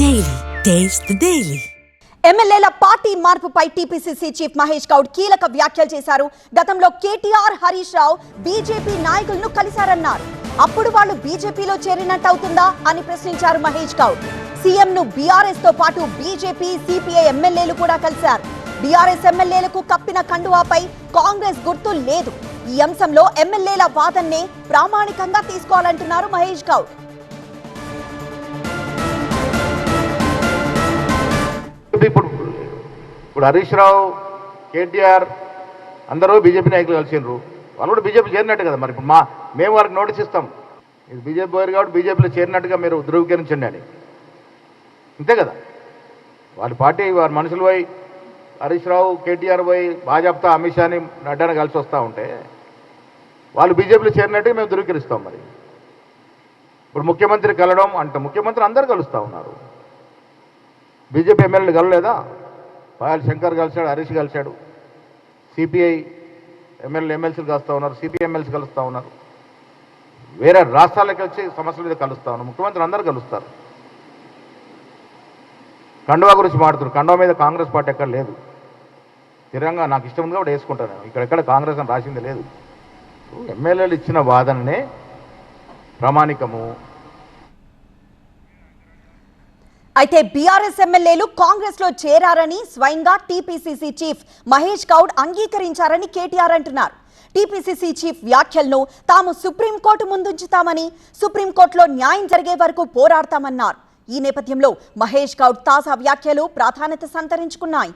Daily taste the ఎమ్మెల్యేల party మార్పుపై TPCC chief Mahesh Goud కీలక వ్యాఖ్యలు చేశారు. గతంలో కేటీఆర్ హరీష్ రావు బీజేపీ నాయకులను కలిశారన్నారు. అప్పుడు వాళ్ళు బీజేపీలో చేరినట్టు అవుతుందా అని ప్రశ్నించారు మహేష్ గౌడ్. సీఎం ను బీఆర్ఎస్తో పాటు బీజేపీ సిపిఐ ఎమ్మెల్యేలు కూడా కలిశారు. బీఆర్ఎస్ ఎమ్మెల్యేలకు కప్పిన కండువాపై కాంగ్రెస్ గుర్తు లేదు. ఈ అంశంలో ఎమ్మెల్యేల వాదన్నే ప్రామాణికంగా తీసుకోవాలంటున్నారు మహేష్ గౌడ్. ఇప్పుడు. ఇప్పుడు హరీష్ రావు కేటీఆర్ అందరూ బీజేపీ నాయకులు కలిసిండ్రు. వాళ్ళు కూడా బీజేపీ చేరినట్టు కదా మరి. ఇప్పుడు మా మేము వారికి నోటీస్ ఇస్తాం. ఇది బీజేపీ పోయారు కాబట్టి బీజేపీలో చేరినట్టుగా మీరు ధృవీకరించండి అని. అంతే కదా? వాళ్ళ పార్టీ వారి మనుషులు పోయి హరీష్ రావు కేటీఆర్ పోయి భాజపాతో అమిత్ షాని నడ్డాని కలిసి వస్తూ ఉంటే వాళ్ళు బీజేపీలో చేరినట్టుగా మేము ధృవీకరిస్తాం మరి. ఇప్పుడు ముఖ్యమంత్రి కలవడం అంటే. ముఖ్యమంత్రి అందరు కలుస్తూ ఉన్నారు. బీజేపీ ఎమ్మెల్యేని కలలేదా పాయల్ శంకర్ కలిశాడు హరీష్ కలిశాడు. సిపిఐ ఎమ్మెల్యే ఎమ్మెల్సీలు కలుస్తూ ఉన్నారు సిపిఐ ఎమ్మెల్సీ కలుస్తూ ఉన్నారు. వేరే రాష్ట్రాలకు వచ్చి సమస్యల మీద కలుస్తూ ఉన్నారు. ముఖ్యమంత్రి అందరూ కలుస్తారు. కండువా గురించి మాడుతున్నారు కండువా మీద కాంగ్రెస్ పార్టీ ఎక్కడ లేదు. స్థిరంగా నాకు ఇష్టం ఉంది కాబట్టి వేసుకుంటాను ఇక్కడ ఎక్కడ కాంగ్రెస్ అని రాసింది లేదు. ఎమ్మెల్యేలు ఇచ్చిన వాదననే ప్రామాణికము. అయితే బీఆర్ఎస్ ఎమ్మెల్యేలు కాంగ్రెస్లో చేరారని స్వయంగా టీపీసీసీ చీఫ్ మహేష్ గౌడ్ అంగీకరించారని కేటీఆర్ అంటున్నారు. టీపీసీసీ చీఫ్ వ్యాఖ్యలను తాము సుప్రీంకోర్టు ముందుంచుతామని సుప్రీంకోర్టులో న్యాయం జరిగే వరకు పోరాడతామన్నారు. ఈ నేపథ్యంలో మహేష్ గౌడ్ తాజా వ్యాఖ్యలు ప్రాధాన్యత సంతరించుకున్నాయి.